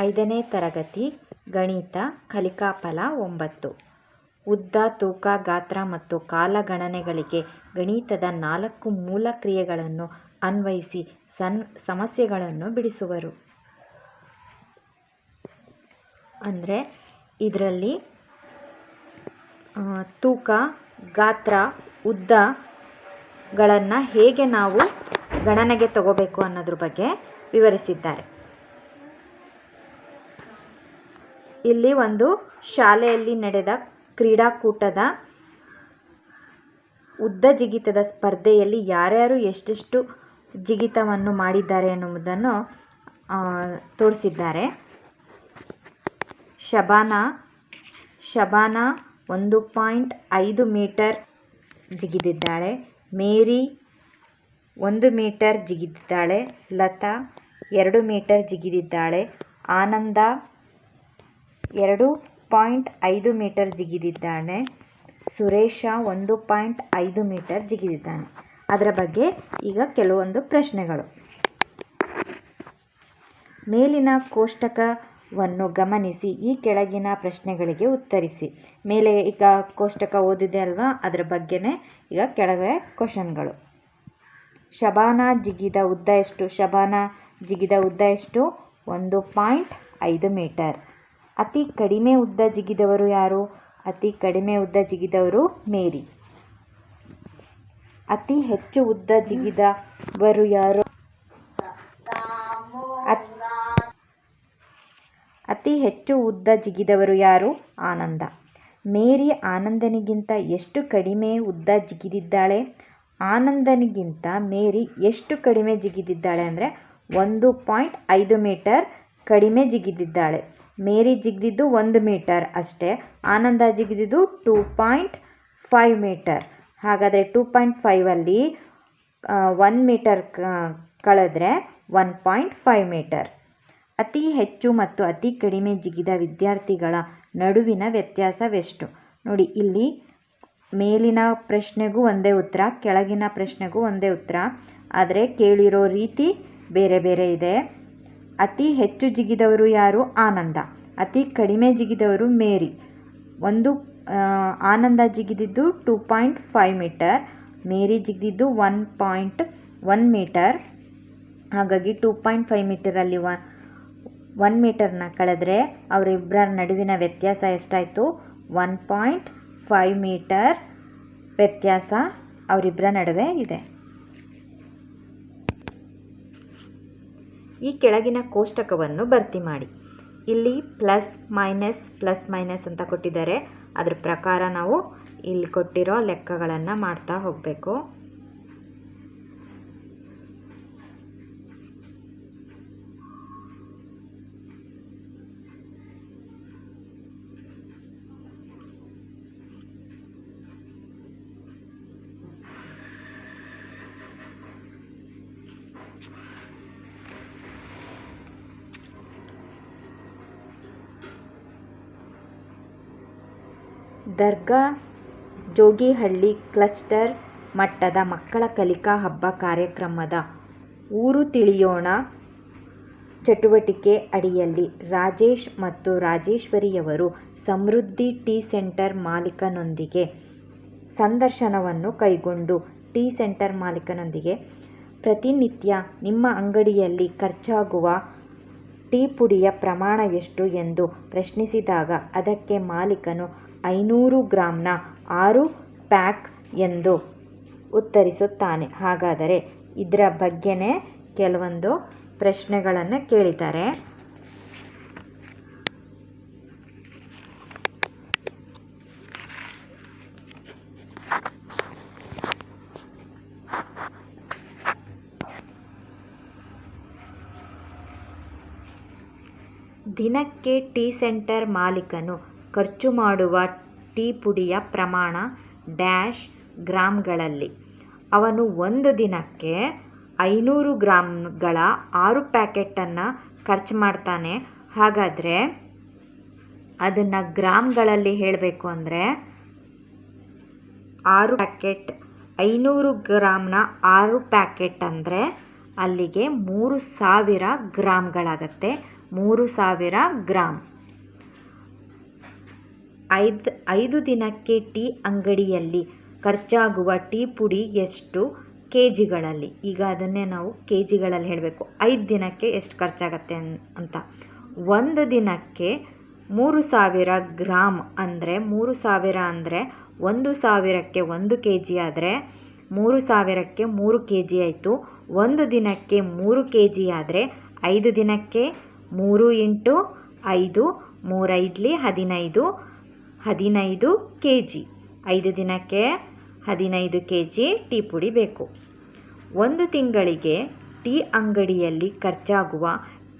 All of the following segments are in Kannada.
ಐದನೇ ತರಗತಿ, ಗಣಿತ, ಕಲಿಕಾಫಲ ಒಂಬತ್ತು. ಉದ್ದ, ತೂಕ, ಗಾತ್ರ ಮತ್ತು ಕಾಲಗಣನೆಗಳಿಗೆ ಗಣಿತದ ನಾಲ್ಕು ಮೂಲ ಕ್ರಿಯೆಗಳನ್ನು ಅನ್ವಯಿಸಿ ಸನ್, ಸಮಸ್ಯೆಗಳನ್ನು ಬಿಡಿಸುವರು. ಅಂದರೆ ಇದರಲ್ಲಿ ತೂಕ, ಗಾತ್ರ ಉದ್ದಗಳನ್ನು ಹೇಗೆ ನಾವು ಗಣನೆಗೆ ತಗೋಬೇಕು ಅನ್ನೋದ್ರ ಬಗ್ಗೆ ವಿವರಿಸಿದ್ದಾರೆ. ಇಲ್ಲಿ ಒಂದು ಶಾಲೆಯಲ್ಲಿ ನಡೆದ ಕ್ರೀಡಾಕೂಟದ ಉದ್ದ ಜಿಗಿತದ ಸ್ಪರ್ಧೆಯಲ್ಲಿ ಯಾರ್ಯಾರು ಎಷ್ಟೆಷ್ಟು ಜಿಗಿತವನ್ನು ಮಾಡಿದ್ದಾರೆ ಎನ್ನುವುದನ್ನು ತೋರಿಸಿದ್ದಾರೆ. ಶಬಾನಾ ಶಬಾನಾ ಒಂದು ಪಾಯಿಂಟ್ ಐದು ಮೀಟರ್ ಜಿಗಿದಿದ್ದಾಳೆ. ಮೇರಿ ಒಂದು ಮೀಟರ್ ಜಿಗಿದಿದ್ದಾಳೆ. ಲತಾ ಎರಡು ಮೀಟರ್ ಜಿಗಿದಿದ್ದಾಳೆ. ಆನಂದ ಎರಡು ಪಾಯಿಂಟ್ ಐದು ಮೀಟರ್ ಜಿಗಿದಿದ್ದಾನೆ. ಸುರೇಶ ಒಂದು ಪಾಯಿಂಟ್ ಐದು ಮೀಟರ್ ಜಿಗಿದಿದ್ದಾನೆ. ಅದರ ಬಗ್ಗೆ ಈಗ ಕೆಲವೊಂದು ಪ್ರಶ್ನೆಗಳು. ಮೇಲಿನ ಕೋಷ್ಟಕವನ್ನು ಗಮನಿಸಿ, ಈ ಕೆಳಗಿನ ಪ್ರಶ್ನೆಗಳಿಗೆ ಉತ್ತರಿಸಿ. ಮೇಲೆ ಈಗ ಕೋಷ್ಟಕ ಓದಿದೆ ಅಲ್ವಾ? ಅದರ ಬಗ್ಗೆನೇ ಈಗ ಕೆಳಗೆ ಕ್ವಶನ್ಗಳು. ಶಬಾನಾ ಜಿಗಿದ ಉದ್ದ ಎಷ್ಟು? ಶಬಾನಾ ಜಿಗಿದ ಉದ್ದ ಎಷ್ಟು? ಒಂದು ಪಾಯಿಂಟ್ ಐದು ಮೀಟರ್. ಅತಿ ಕಡಿಮೆ ಉದ್ದ ಜಿಗಿದವರು ಯಾರು? ಅತಿ ಕಡಿಮೆ ಉದ್ದ ಜಿಗಿದವರು ಮೇರಿ. ಅತಿ ಹೆಚ್ಚು ಉದ್ದ ಜಿಗಿದವರು ಯಾರು? ಅತಿ ಹೆಚ್ಚು ಉದ್ದ ಜಿಗಿದವರು ಯಾರು? ಆನಂದ. ಮೇರಿ ಆನಂದನಿಗಿಂತ ಎಷ್ಟು ಕಡಿಮೆ ಉದ್ದ ಜಿಗಿದಿದ್ದಾಳೆ? ಆನಂದನಿಗಿಂತ ಮೇರಿ ಎಷ್ಟು ಕಡಿಮೆ ಜಿಗಿದಿದ್ದಾಳೆ ಅಂದರೆ ಒಂದು ಪಾಯಿಂಟ್ ಐದು ಮೀಟರ್ ಕಡಿಮೆ ಜಿಗಿದಿದ್ದಾಳೆ. ಮೇರಿ ಜಿಗಿದಿದ್ದು ಒಂದು ಮೀಟರ್ ಅಷ್ಟೇ. ಆನಂದ ಜಿಗಿದಿದ್ದು ಟೂ ಪಾಯಿಂಟ್ ಫೈವ್ ಮೀಟರ್ ಹಾಗಾದರೆ ಟೂ ಪಾಯಿಂಟ್ ಫೈವಲ್ಲಿ ಒನ್ ಮೀಟರ್ ಕಳೆದ್ರೆ ಒನ್ ಪಾಯಿಂಟ್ ಫೈವ್ ಮೀಟರ್ ಅತಿ ಹೆಚ್ಚು ಮತ್ತು ಅತಿ ಕಡಿಮೆ ಜಿಗಿದ ವಿದ್ಯಾರ್ಥಿಗಳ ನಡುವಿನ ವ್ಯತ್ಯಾಸವೆಷ್ಟು? ನೋಡಿ, ಇಲ್ಲಿ ಮೇಲಿನ ಪ್ರಶ್ನೆಗೂ ಒಂದೇ ಉತ್ತರ, ಕೆಳಗಿನ ಪ್ರಶ್ನೆಗೂ ಒಂದೇ ಉತ್ತರ. ಆದರೆ ಕೇಳಿರೋ ರೀತಿ ಬೇರೆ ಬೇರೆ ಇದೆ. ಅತಿ ಹೆಚ್ಚು ಜಿಗಿದವರು ಯಾರು? ಆನಂದ. ಅತಿ ಕಡಿಮೆ ಜಿಗಿದವರು ಮೇರಿ. ಒಂದು Anand ಜಿಗಿದಿದ್ದು two point five metre, Mary ಜಿಗಿದಿದ್ದು one point one metre. ಹಾಗಾಗಿ ಟೂ ಪಾಯಿಂಟ್ ಫೈವ್ ಮೀಟರಲ್ಲಿ ಒನ್ ಒನ್ ಮೀಟರ್ನ ಕಳೆದ್ರೆ ಅವರಿಬ್ಬರ ನಡುವಿನ ವ್ಯತ್ಯಾಸ ಎಷ್ಟಾಯಿತು? ಒನ್ ಪಾಯಿಂಟ್ ಫೈವ್ ಮೀಟರ್ ವ್ಯತ್ಯಾಸ ಅವರಿಬ್ಬರ ನಡುವೆ ಇದೆ. ಈ ಕೆಳಗಿನ ಕೋಷ್ಟಕವನ್ನು ಭರ್ತಿ ಮಾಡಿ. ಇಲ್ಲಿ ಪ್ಲಸ್ ಮೈನಸ್ ಪ್ಲಸ್ ಮೈನಸ್ ಅಂತ ಕೊಟ್ಟಿದ್ದಾರೆ. ಅದರ ಪ್ರಕಾರ ನಾವು ಇಲ್ಲಿ ಕೊಟ್ಟಿರೋ ಲೆಕ್ಕಗಳನ್ನು ಮಾಡ್ತಾ ಹೋಗಬೇಕು. ದರ್ಗಾ ಜೋಗಿಹಳ್ಳಿ ಕ್ಲಸ್ಟರ್ ಮಟ್ಟದ ಮಕ್ಕಳ ಕಲಿಕಾ ಹಬ್ಬ ಕಾರ್ಯಕ್ರಮದ ಊರು ತಿಳಿಯೋಣ. ಚಟುವಟಿಕೆ ಅಡಿಯಲ್ಲಿ ರಾಜೇಶ್ ಮತ್ತು ರಾಜೇಶ್ವರಿಯವರು ಸಮೃದ್ಧಿ ಟೀ ಸೆಂಟರ್ ಮಾಲೀಕನೊಂದಿಗೆ ಸಂದರ್ಶನವನ್ನು ಕೈಗೊಂಡು ಟೀ ಸೆಂಟರ್ ಮಾಲೀಕನೊಂದಿಗೆ ಪ್ರತಿನಿತ್ಯ ನಿಮ್ಮ ಅಂಗಡಿಯಲ್ಲಿ ಖರ್ಚಾಗುವ ಟೀ ಪುಡಿಯ ಪ್ರಮಾಣ ಎಷ್ಟು ಎಂದು ಪ್ರಶ್ನಿಸಿದಾಗ ಅದಕ್ಕೆ ಮಾಲೀಕನು ಐನೂರು ಗ್ರಾಂನ ಆರು ಪ್ಯಾಕ್ ಎಂದು ಉತ್ತರಿಸುತ್ತಾನೆ. ಹಾಗಾದರೆ ಇದರ ಬಗ್ಗೆನೇ ಕೆಲವೊಂದು ಪ್ರಶ್ನೆಗಳನ್ನು ಕೇಳಿದ್ದಾರೆ. ದಿನಕ್ಕೆ ಟೀ ಸೆಂಟರ್ ಮಾಲೀಕನು ಖರ್ಚು ಮಾಡುವ ಟೀ ಪುಡಿಯ ಪ್ರಮಾಣ ಡ್ಯಾಶ್ ಗ್ರಾಂಗಳಲ್ಲಿ. ಅವನು ಒಂದು ದಿನಕ್ಕೆ ಐನೂರು ಗ್ರಾಂಗಳ ಆರು ಪ್ಯಾಕೆಟನ್ನು ಖರ್ಚು ಮಾಡ್ತಾನೆ. ಹಾಗಾದರೆ ಅದನ್ನು ಗ್ರಾಮ್ಗಳಲ್ಲಿ ಹೇಳಬೇಕು ಅಂದರೆ ಆರು ಪ್ಯಾಕೆಟ್, ಐನೂರು ಗ್ರಾಮ್ನ ಆರು ಪ್ಯಾಕೆಟ್ ಅಂದರೆ ಅಲ್ಲಿಗೆ ಮೂರು ಸಾವಿರ ಗ್ರಾಮ್ಗಳಾಗತ್ತೆ ಮೂರು ಸಾವಿರ ಗ್ರಾಮ್ ಐದು ಐದು ದಿನಕ್ಕೆ ಟೀ ಅಂಗಡಿಯಲ್ಲಿ ಖರ್ಚಾಗುವ ಟೀ ಪುಡಿ ಎಷ್ಟು ಕೆ ಜಿಗಳಲ್ಲಿ ಈಗ ಅದನ್ನೇ ನಾವು ಕೆ ಜಿಗಳಲ್ಲಿ ಹೇಳಬೇಕು. ಐದು ದಿನಕ್ಕೆ ಎಷ್ಟು ಖರ್ಚಾಗತ್ತೆ ಅಂತ. ಒಂದು ದಿನಕ್ಕೆ ಮೂರು ಸಾವಿರ ಗ್ರಾಮ್ ಅಂದರೆ ಮೂರು ಸಾವಿರ ಅಂದರೆ ಒಂದು ಸಾವಿರಕ್ಕೆ ಒಂದು ಕೆ ಜಿ ಆದರೆ ಮೂರು ಸಾವಿರಕ್ಕೆ ಮೂರು ಕೆ ಜಿ ಆಯಿತು. ಒಂದು ದಿನಕ್ಕೆ ಮೂರು ಕೆ ಜಿ ಆದರೆ ಐದು ದಿನಕ್ಕೆ ಮೂರು ಇಂಟು ಐದು ಮೂರೈದ್ಲಿ ಹದಿನೈದು ಹದಿನೈದು ಕೆ ಜಿ ಐದು ದಿನಕ್ಕೆ ಹದಿನೈದು ಕೆ ಜಿ ಟೀ ಪುಡಿ ಬೇಕು. ಒಂದು ತಿಂಗಳಿಗೆ ಟೀ ಅಂಗಡಿಯಲ್ಲಿ ಖರ್ಚಾಗುವ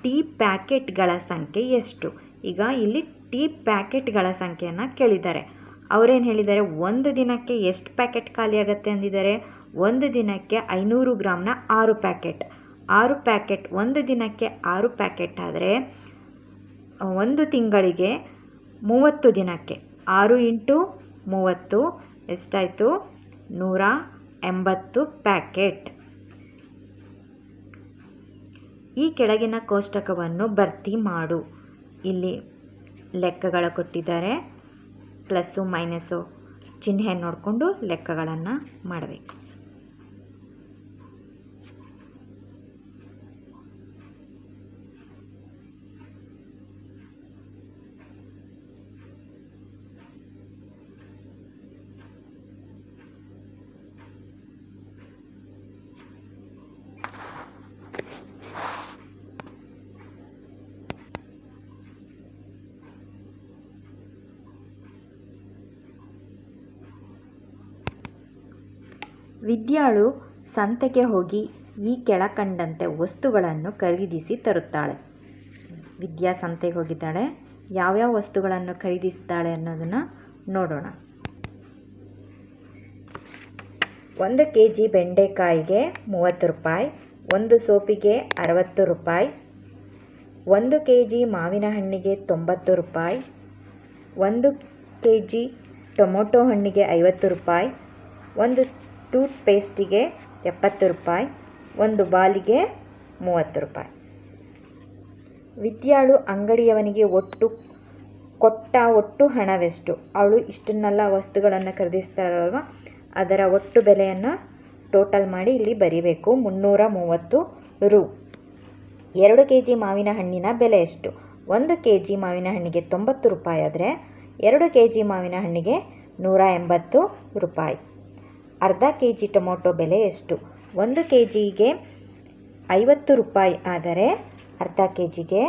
ಟೀ ಪ್ಯಾಕೆಟ್ಗಳ ಸಂಖ್ಯೆ ಎಷ್ಟು? ಈಗ ಇಲ್ಲಿ ಟೀ ಪ್ಯಾಕೆಟ್ಗಳ ಸಂಖ್ಯೆಯನ್ನು ಕೇಳಿದ್ದಾರೆ. ಅವರೇನು ಹೇಳಿದ್ದಾರೆ? ಒಂದು ದಿನಕ್ಕೆ ಎಷ್ಟು ಪ್ಯಾಕೆಟ್ ಖಾಲಿ ಆಗುತ್ತೆ ಅಂದಿದ್ದಾರೆ? ಒಂದು ದಿನಕ್ಕೆ ಐನೂರು ಗ್ರಾಮ್ನ ಆರು ಪ್ಯಾಕೆಟ್. ಆರು ಪ್ಯಾಕೆಟ್, ಒಂದು ದಿನಕ್ಕೆ ಆರು ಪ್ಯಾಕೆಟ್ ಆದರೆ, ಒಂದು ತಿಂಗಳಿಗೆ ಮೂವತ್ತು ದಿನಕ್ಕೆ ಆರು ಇಂಟು ಮೂವತ್ತು, ಎಷ್ಟಾಯಿತು? ನೂರ ಎಂಬತ್ತು ಪ್ಯಾಕೆಟ್. ಈ ಕೆಳಗಿನ ಕೋಷ್ಟಕವನ್ನು ಭರ್ತಿ ಮಾಡು. ಇಲ್ಲಿ ಲೆಕ್ಕಗಳ ಕೊಟ್ಟಿದ್ದಾರೆ. ಪ್ಲಸ್ಸು ಮೈನಸ್ಸು ಚಿಹ್ನೆ ನೋಡಿಕೊಂಡು ಲೆಕ್ಕಗಳನ್ನು ಮಾಡಬೇಕು. ವಿದ್ಯಾಳು ಸಂತೆಗೆ ಹೋಗಿ ಈ ಕೆಳಕಂಡಂತೆ ವಸ್ತುಗಳನ್ನು ಖರೀದಿಸಿ ತರುತ್ತಾಳೆ. ವಿದ್ಯಾ ಸಂತೆಗೆ ಹೋಗಿದ್ದಾಳೆ. ಯಾವ್ಯಾವ ವಸ್ತುಗಳನ್ನು ಖರೀದಿಸ್ತಾಳೆ ಅನ್ನೋದನ್ನು ನೋಡೋಣ. ಒಂದು ಕೆ ಜಿ ಬೆಂಡೆಕಾಯಿಗೆ ಮೂವತ್ತು ರೂಪಾಯಿ, ಒಂದು ಸೋಪಿಗೆ ಅರವತ್ತು ರೂಪಾಯಿ, ಒಂದು ಕೆ ಜಿ ಮಾವಿನ ಹಣ್ಣಿಗೆ ತೊಂಬತ್ತು ರೂಪಾಯಿ, ಒಂದು ಕೆ ಜಿ ಟೊಮೊಟೊ ಹಣ್ಣಿಗೆ ಐವತ್ತು ರೂಪಾಯಿ, ಒಂದು ಟೂತ್ ಪೇಸ್ಟಿಗೆ ಎಪ್ಪತ್ತು ರೂಪಾಯಿ, ಒಂದು ಬಾಲಿಗೆ ಮೂವತ್ತು ರೂಪಾಯಿ. ವಿದ್ಯಾಳು ಅಂಗಡಿಯವನಿಗೆ ಒಟ್ಟು ಕೊಟ್ಟ ಒಟ್ಟು ಹಣವೆಷ್ಟು? ಅವಳು ಇಷ್ಟನ್ನೆಲ್ಲ ವಸ್ತುಗಳನ್ನು ಖರೀದಿಸ್ತಾರಲ್ವ? ಅದರ ಒಟ್ಟು ಬೆಲೆಯನ್ನು ಟೋಟಲ್ ಮಾಡಿ ಇಲ್ಲಿ ಬರೀಬೇಕು. ಮುನ್ನೂರ ಮೂವತ್ತು ರು. ಎರಡು ಕೆ ಜಿ ಮಾವಿನ ಹಣ್ಣಿನ ಬೆಲೆ ಎಷ್ಟು? ಒಂದು ಕೆ ಜಿ ಮಾವಿನ ಹಣ್ಣಿಗೆ ತೊಂಬತ್ತು ರೂಪಾಯಿ ಆದರೆ ಎರಡು ಕೆ ಜಿ ಮಾವಿನ ಹಣ್ಣಿಗೆ ನೂರ ಎಂಬತ್ತು ರೂಪಾಯಿ. ಅರ್ಧ ಕೆ ಜಿ ಟೊಮೊಟೊ ಬೆಲೆ ಎಷ್ಟು? ಒಂದು ಕೆ ಜಿಗೆ ಐವತ್ತು ರೂಪಾಯಿ ಆದರೆ ಅರ್ಧ ಕೆ ಜಿಗೆ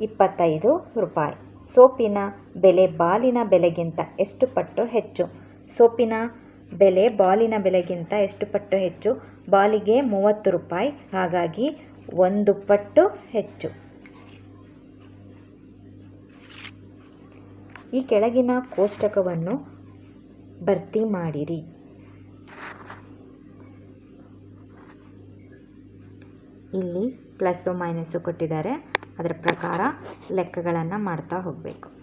ಇಪ್ಪತ್ತೈದು ರೂಪಾಯಿ. ಸೋಪಿನ ಬೆಲೆ ಬಾಲಿನ ಬೆಲೆಗಿಂತ ಎಷ್ಟು ಪಟ್ಟು ಹೆಚ್ಚು? ಸೋಪಿನ ಬೆಲೆ ಬಾಲಿನ ಬೆಲೆಗಿಂತ ಎಷ್ಟು ಪಟ್ಟು ಹೆಚ್ಚು? ಬಾಲಿಗೆ ಮೂವತ್ತು ರೂಪಾಯಿ, ಹಾಗಾಗಿ ಒಂದು ಪಟ್ಟು ಹೆಚ್ಚು. ಈ ಕೆಳಗಿನ ಕೋಷ್ಟಕವನ್ನು ಭರ್ತಿ ಮಾಡಿರಿ. ಇಲ್ಲಿ ಪ್ಲಸ್ಸು ಮೈನಸ್ಸು ಕೊಟ್ಟಿದ್ದಾರೆ. ಅದರ ಪ್ರಕಾರ ಲೆಕ್ಕಗಳನ್ನು ಮಾಡ್ತಾ ಹೋಗಬೇಕು.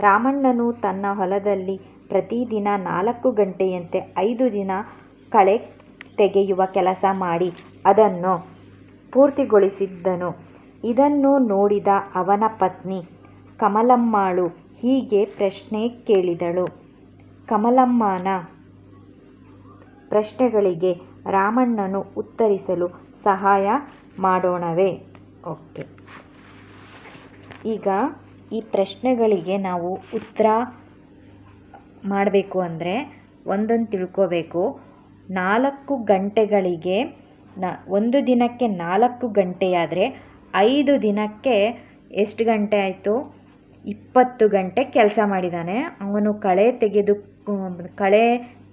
ರಾಮಣ್ಣನು ತನ್ನ ಹೊಲದಲ್ಲಿ ಪ್ರತಿದಿನ ನಾಲ್ಕು ಗಂಟೆಯಂತೆ ಐದು ದಿನ ಕಳೆ ತೆಗೆಯುವ ಕೆಲಸ ಮಾಡಿ ಅದನ್ನು ಪೂರ್ತಿಗೊಳಿಸಿದ್ದನು. ಇದನ್ನು ನೋಡಿದ ಅವನ ಪತ್ನಿ ಕಮಲಮ್ಮಳು ಹೀಗೆ ಪ್ರಶ್ನೆ ಕೇಳಿದಳು. ಕಮಲಮ್ಮನ ಪ್ರಶ್ನೆಗಳಿಗೆ ರಾಮಣ್ಣನು ಉತ್ತರಿಸಲು ಸಹಾಯ ಮಾಡೋಣವೇ? ಓಕೆ. ಈಗ ಈ ಪ್ರಶ್ನೆಗಳಿಗೆ ನಾವು ಉತ್ತರ ಮಾಡಬೇಕು ಅಂದರೆ ಒಂದೊಂದು ತಿಳ್ಕೋಬೇಕು. ನಾಲ್ಕು ಗಂಟೆಗಳಿಗೆ ನ, ಒಂದು ದಿನಕ್ಕೆ ನಾಲ್ಕು ಗಂಟೆಯಾದರೆ ಐದು ದಿನಕ್ಕೆ ಎಷ್ಟು ಗಂಟೆ ಆಯಿತು? ಇಪ್ಪತ್ತು ಗಂಟೆ ಕೆಲಸ ಮಾಡಿದ್ದಾನೆ ಅವನು ಕಳೆ ತೆಗೆದು, ಕಳೆ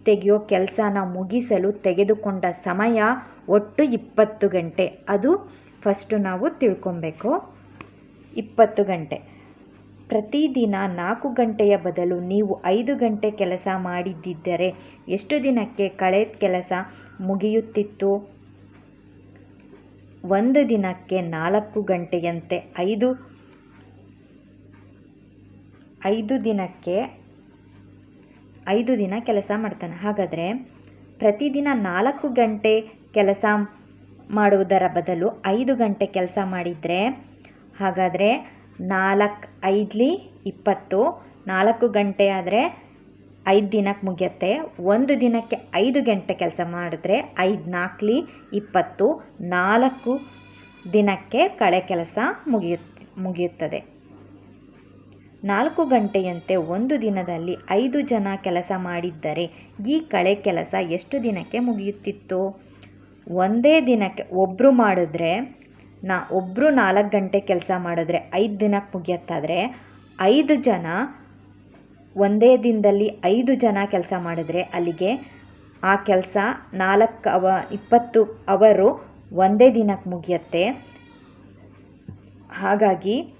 ತೆಗೆಯೋ ಕೆಲಸನ ಮುಗಿಸಲು ತೆಗೆದುಕೊಂಡ ಸಮಯ ಒಟ್ಟು ಇಪ್ಪತ್ತು ಗಂಟೆ. ಅದು ಫಸ್ಟು ನಾವು ತಿಳ್ಕೊಬೇಕು. ಇಪ್ಪತ್ತು ಗಂಟೆ. ಪ್ರತಿದಿನ ನಾಲ್ಕು ಗಂಟೆಯ ಬದಲು ನೀವು ಐದು ಗಂಟೆ ಕೆಲಸ ಮಾಡಿದ್ದಿದ್ದರೆ ಎಷ್ಟು ದಿನಕ್ಕೆ ಕಳೆ ಕೆಲಸ ಮುಗಿಯುತ್ತಿತ್ತು? ಒಂದು ದಿನಕ್ಕೆ ನಾಲ್ಕು ಗಂಟೆಯಂತೆ ಐದು ಐದು ದಿನಕ್ಕೆ, ಐದು ದಿನ ಕೆಲಸ ಮಾಡ್ತಾನೆ. ಹಾಗಾದರೆ ಪ್ರತಿದಿನ ನಾಲ್ಕು ಗಂಟೆ ಕೆಲಸ ಮಾಡುವುದರ ಬದಲು ಐದು ಗಂಟೆ ಕೆಲಸ ಮಾಡಿದರೆ, ಹಾಗಾದರೆ ನಾಲ್ಕು ಐದ್ಲಿ ಇಪ್ಪತ್ತು. ನಾಲ್ಕು ಗಂಟೆ ಆದರೆ ಐದು ದಿನಕ್ಕೆ ಮುಗಿಯುತ್ತೆ. ಒಂದು ದಿನಕ್ಕೆ ಐದು ಗಂಟೆ ಕೆಲಸ ಮಾಡಿದ್ರೆ ಐದು ನಾಲ್ಕಲಿ ಇಪ್ಪತ್ತು. ನಾಲ್ಕು ದಿನಕ್ಕೆ ಕಳೆ ಕೆಲಸ ಮುಗಿಯುತ್ತೆ ಮುಗಿಯುತ್ತದೆ. ನಾಲ್ಕು ಗಂಟೆಯಂತೆ ಒಂದು ದಿನದಲ್ಲಿ ಐದು ಜನ ಕೆಲಸ ಮಾಡಿದ್ದರೆ ಈ ಕಳೆ ಕೆಲಸ ಎಷ್ಟು ದಿನಕ್ಕೆ ಮುಗಿಯುತ್ತಿತ್ತು? ಒಂದೇ ದಿನಕ್ಕೆ ಒಬ್ಬರು ಮಾಡಿದ್ರೆ ನಾ ಒಬ್ಬರು ನಾಲ್ಕು ಗಂಟೆ ಕೆಲಸ ಮಾಡಿದ್ರೆ ಐದು ದಿನಕ್ಕೆ ಮುಗಿಯತ್ತಾದರೆ ಐದು ಜನ ಒಂದೇ ದಿನದಲ್ಲಿ ಐದು ಜನ ಕೆಲಸ ಮಾಡಿದ್ರೆ ಅಲ್ಲಿಗೆ ಆ ಕೆಲಸ ನಾಲ್ಕು ಅವ ಇಪ್ಪತ್ತು ಅವರು ಒಂದೇ ದಿನಕ್ಕೆ ಮುಗಿಯತ್ತೆ. ಹಾಗಾಗಿ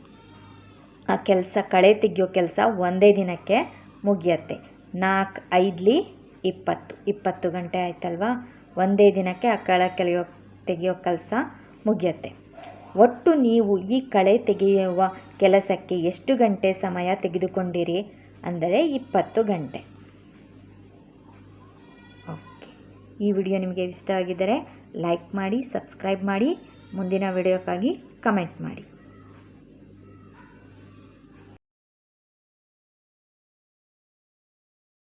ಆ ಕೆಲಸ ಕಳೆ ತೆಗೆಯೋ ಕೆಲಸ ಒಂದೇ ದಿನಕ್ಕೆ ಮುಗಿಯತ್ತೆ. ನಾಲ್ಕು ಐದ್ಲಿ ಇಪ್ಪತ್ತು. ಇಪ್ಪತ್ತು ಗಂಟೆ ಆಯ್ತಲ್ವಾ? ಒಂದೇ ದಿನಕ್ಕೆ ಆ ಕಳೆ ಕೆಳೆಯೋ, ತೆಗೆಯೋ ಕೆಲಸ ಮುಗಿಯುತ್ತೆ. ಒಟ್ಟು ನೀವು ಈ ಕಳೆ ತೆಗೆಯುವ ಕೆಲಸಕ್ಕೆ ಎಷ್ಟು ಗಂಟೆ ಸಮಯ ತೆಗೆದುಕೊಂಡಿರಿ? ಅಂದರೆ ಇಪ್ಪತ್ತು ಗಂಟೆ. ಓಕೆ. ಈ ವಿಡಿಯೋ ನಿಮಗೆ ಇಷ್ಟ ಆಗಿದ್ದರೆ ಲೈಕ್ ಮಾಡಿ, ಸಬ್ಸ್ಕ್ರೈಬ್ ಮಾಡಿ, ಮುಂದಿನ ವಿಡಿಯೋಕ್ಕಾಗಿ ಕಮೆಂಟ್ ಮಾಡಿ.